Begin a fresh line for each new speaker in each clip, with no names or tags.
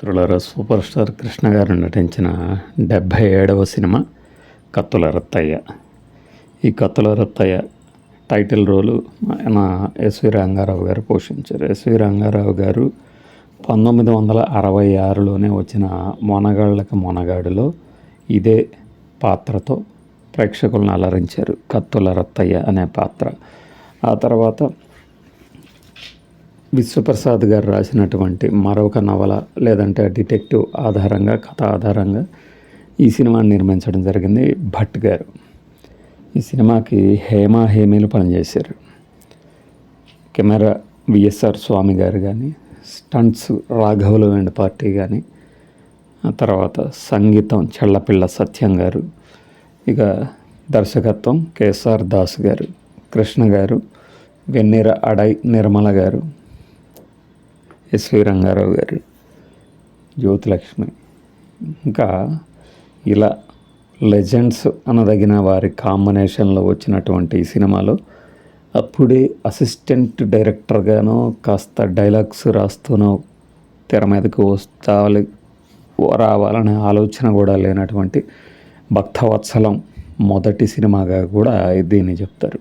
త్రులర super star Krishna గారు నటించిన డెబ్భై ఏడవ సినిమా కత్తుల రత్తయ్య. ఈ కత్తుల రత్తయ్య టైటిల్ రోలు ఆయన ఎస్వి రంగారావు గారు పోషించారు. ఎస్వి రంగారావు గారు పంతొమ్మిది వందల అరవై ఆరులోనే వచ్చిన మొనగాళ్ళకి మొనగాడులో ఇదే పాత్రతో ప్రేక్షకులను అలరించారు కత్తుల రత్తయ్య అనే పాత్ర. ఆ తర్వాత విశ్వప్రసాద్ గారు రాసినటువంటి మరొక నవల లేదంటే డిటెక్టివ్ ఆధారంగా కథ ఆధారంగా ఈ సినిమాని నిర్మించడం జరిగింది భట్ గారు. ఈ సినిమాకి హేమ హేమీలు పనిచేశారు. కెమెరా విఎస్ఆర్ స్వామి గారు కానీ స్టంట్స్ రాఘవులు అండ్ పార్టీ కానీ ఆ తర్వాత సంగీతం చెల్లపిల్ల సత్యం గారు ఇక దర్శకత్వం కేఎస్ఆర్ దాస్ గారు కృష్ణ గారు వెన్నీర అడై నిర్మల గారు ఎస్వి రంగారావు గారు జ్యోతిలక్ష్మి. ఇంకా ఇలా లెజెండ్స్ అనదగిన వారి కాంబినేషన్లో వచ్చినటువంటి ఈ సినిమాలో అప్పుడే అసిస్టెంట్ డైరెక్టర్గానో కాస్త డైలాగ్స్ రాస్తూనో తెర మీదకు వస్తావాలి రావాలనే ఆలోచన కూడా లేనటువంటి భక్తవత్సలం మొదటి సినిమాగా కూడా దీన్ని చెప్తారు.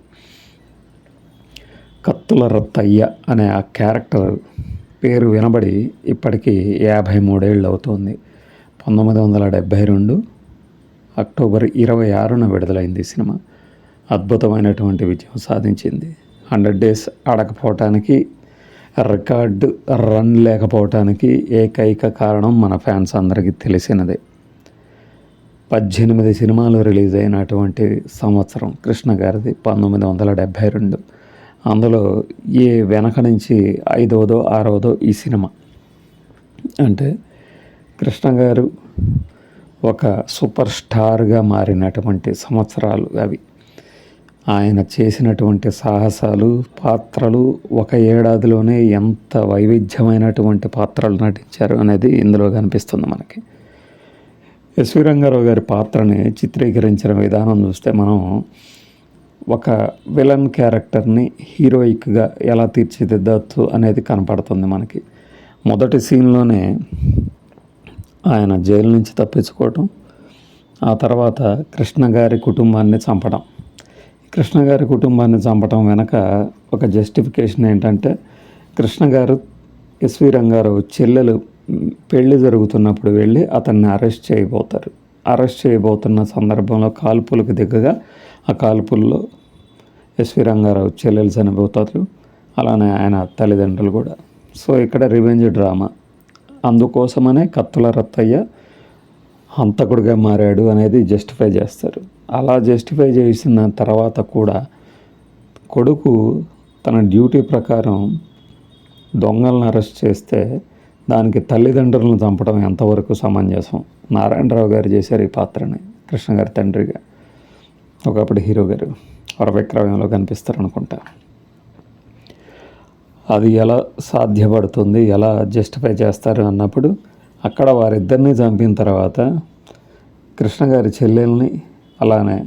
కత్తుల రత్తయ్య అనే ఆ క్యారెక్టర్ పేరు వినబడి ఇప్పటికీ యాభై మూడేళ్ళు అవుతోంది. పంతొమ్మిది వందల డెబ్భై రెండు అక్టోబర్ ఇరవై ఆరున విడుదలైంది సినిమా. అద్భుతమైనటువంటి విజయం సాధించింది. హండ్రెడ్ డేస్ ఆడకపోవటానికి రికార్డు రన్ లేకపోవటానికి ఏకైక కారణం మన ఫ్యాన్స్ అందరికీ తెలిసినదే. పద్దెనిమిది సినిమాలు రిలీజ్ అయినటువంటి సంవత్సరం కృష్ణ గారిది పంతొమ్మిది వందల డెబ్భై రెండు. అందులో ఏ వెనక నుంచి ఐదవదో ఆరవదో ఈ సినిమా. అంటే కృష్ణ గారు ఒక సూపర్ స్టార్గా మారినటువంటి సంవత్సరాలు అవి. ఆయన చేసినటువంటి సాహసాలు పాత్రలు ఒక ఏడాదిలోనే ఎంత వైవిధ్యమైనటువంటి పాత్రలు నటించారు అనేది ఇందులో కనిపిస్తుంది మనకి. ఎస్వి రంగారావు గారి పాత్రని చిత్రీకరించిన విధానం చూస్తే మనం ఒక విలన్ క్యారెక్టర్ని హీరోయిక్గా ఎలా తీర్చిదిద్దచ్చు అనేది కనపడుతుంది మనకి. మొదటి సీన్లోనే ఆయన జైలు నుంచి తప్పించుకోవటం ఆ తర్వాత కృష్ణ గారి కుటుంబాన్ని చంపడం కృష్ణ గారి కుటుంబాన్ని చంపడం వెనక ఒక జస్టిఫికేషన్ ఏంటంటే కృష్ణ గారు ఎస్వి రంగారావు చెల్లెలు పెళ్ళి జరుగుతున్నప్పుడు వెళ్ళి అతన్ని అరెస్ట్ చేయబోతారు. అరెస్ట్ చేయబోతున్న సందర్భంలో కాల్పులకు దిగగా ఆ కాల్పుల్లో ఎస్వి రంగారావు చెల్లెలు చనిపోతారు. అలానే ఆయన తల్లిదండ్రులు కూడా. సో ఇక్కడ రివెంజ్ డ్రామా. అందుకోసమనే కత్తుల రత్తయ్య హంతకుడిగా మారాడు అనేది జస్టిఫై చేస్తారు. అలా జస్టిఫై చేసిన తర్వాత కూడా కొడుకు తన డ్యూటీ ప్రకారం దొంగలను అరెస్ట్ చేస్తే దానికి తల్లిదండ్రులను చంపడం ఎంతవరకు సమంజసం? నారాయణరావు గారు చేశారు ఈ పాత్రని కృష్ణ గారి తండ్రిగా. ఒకప్పుడు హీరో గారు వరవిక్రమంలో కనిపిస్తారు అనుకుంటా అది ఎలా సాధ్యపడుతుంది? ఎలా జస్టిఫై చేస్తారు? అన్నప్పుడు అక్కడ వారిద్దరిని చంపిన తర్వాత కృష్ణ గారి చెల్లెల్ని అలానే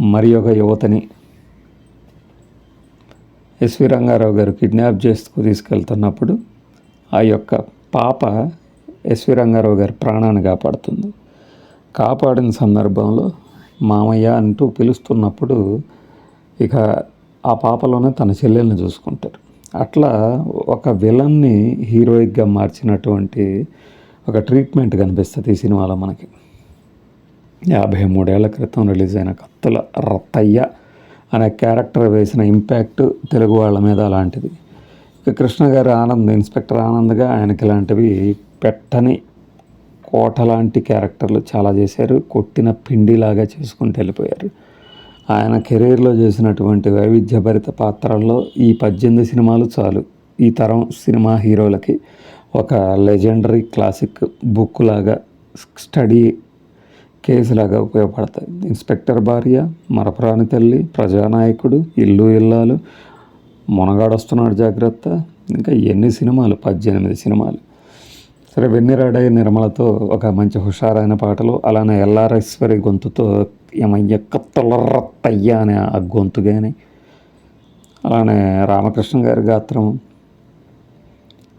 మరి ఒక యువతని ఎస్వి రంగారావు గారు కిడ్నాప్ చేస్తూ తీసుకెళ్తున్నప్పుడు ఆ యొక్క పాప ఎస్వి రంగారావు గారి ప్రాణాన్ని కాపాడుతుంది. కాపాడిన సందర్భంలో మామయ్య అంటూ పిలుస్తున్నప్పుడు ఇక ఆ పాపలోనే తన చెల్లెల్ని చూసుకుంటారు. అట్లా ఒక విలన్ని హీరోయిక్గా మార్చినటువంటి ఒక ట్రీట్మెంట్ కనిపిస్తుంది ఈ సినిమాలో మనకి. యాభై మూడేళ్ళ క్రితం రిలీజ్ అయిన కత్తుల రత్తయ్య అనే క్యారెక్టర్ వేసిన ఇంపాక్ట్ తెలుగు వాళ్ళ మీద అలాంటిది. ఇక కృష్ణ గారి ఆనంద్ ఇన్స్పెక్టర్ ఆనంద్గా ఆయనకి ఇలాంటివి పెట్టని కోట లాంటి క్యారెక్టర్లు చాలా చేశారు. కొట్టిన పిండిలాగా చేసుకుంటూ వెళ్ళిపోయారు ఆయన కెరీర్లో చేసినటువంటి వైవిధ్యభరిత పాత్రల్లో ఈ పద్దెనిమిది సినిమాలు చాలు. ఈ తరం సినిమా హీరోలకి ఒక లెజెండరీ క్లాసిక్ బుక్ లాగా స్టడీ కేసులాగా ఉపయోగపడతాయి. ఇన్స్పెక్టర్ భార్య మరపురాని తల్లి ప్రజానాయకుడు ఇల్లు ఇల్లాలు మునగాడొస్తున్నాడు జాగ్రత్త. ఇంకా ఎన్ని సినిమాలు? పద్దెనిమిది సినిమాలు. సరే వెన్నెరాడయ్య నిర్మలతో ఒక మంచి హుషారైన పాటలు అలానే ఎల్లారేశ్వరి గొంతుతో ఏమయ్య కత్తల రత్తయ్య అనే ఆ గొంతు కానీ అలానే రామకృష్ణ గారి గాత్రం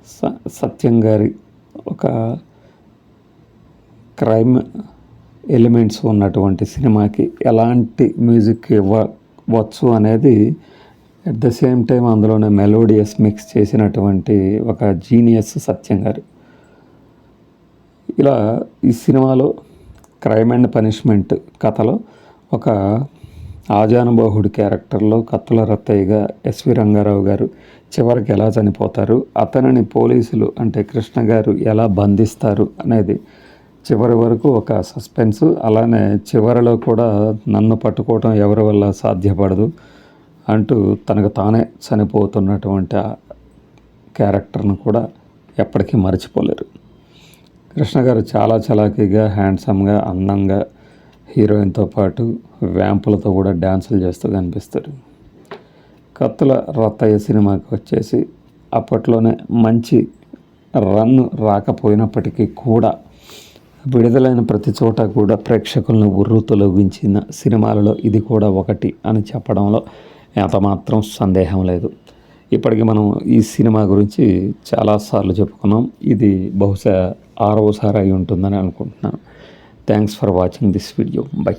స సత్యం గారి ఒక క్రైమ్ ఎలిమెంట్స్ ఉన్నటువంటి సినిమాకి ఎలాంటి మ్యూజిక్ ఇవ్వవచ్చు అనేది అట్ ద సేమ్ టైం అందులోనే మెలోడియస్ మిక్స్ చేసినటువంటి ఒక జీనియస్ సత్యం గారు ఇలా ఈ సినిమాలో క్రైమ్ అండ్ పనిష్మెంట్ కథలో ఒక ఆజానుబాహుడు క్యారెక్టర్లో కత్తుల రత్తయ్యగా ఎస్వి రంగారావు గారు చివరికి ఎలా చనిపోతారు అతనిని పోలీసులు అంటే కృష్ణ గారు ఎలా బంధిస్తారు అనేది చివరి వరకు ఒక సస్పెన్స్. అలానే చివరిలో కూడా నన్ను పట్టుకోవటం ఎవరి వల్ల సాధ్యపడదు అంటూ తనకు తానే చనిపోతున్నటువంటి క్యారెక్టర్ను కూడా ఎప్పటికీ మర్చిపోలేరు. కృష్ణ గారు చాలా చలాకీగా హ్యాండ్సమ్గా అందంగా హీరోయిన్తో పాటు వ్యాంపులతో కూడా డ్యాన్సులు చేస్తూ కనిపిస్తారు. కత్తుల రత్తయ్య సినిమాకి వచ్చేసి అప్పట్లోనే మంచి రన్ రాకపోయినప్పటికీ కూడా విడుదలైన ప్రతి చోట కూడా ప్రేక్షకులను ఉర్రు తొలగించిన సినిమాలలో ఇది కూడా ఒకటి అని చెప్పడంలో ఎంతమాత్రం సందేహం లేదు. ఇప్పటికి మనం ఈ సినిమా గురించి చాలాసార్లు చెప్పుకున్నాం. ఇది బహుశా ఆరవసారి అయి ఉంటుందని అనుకుంటున్నాను. Thanks for watching this video bye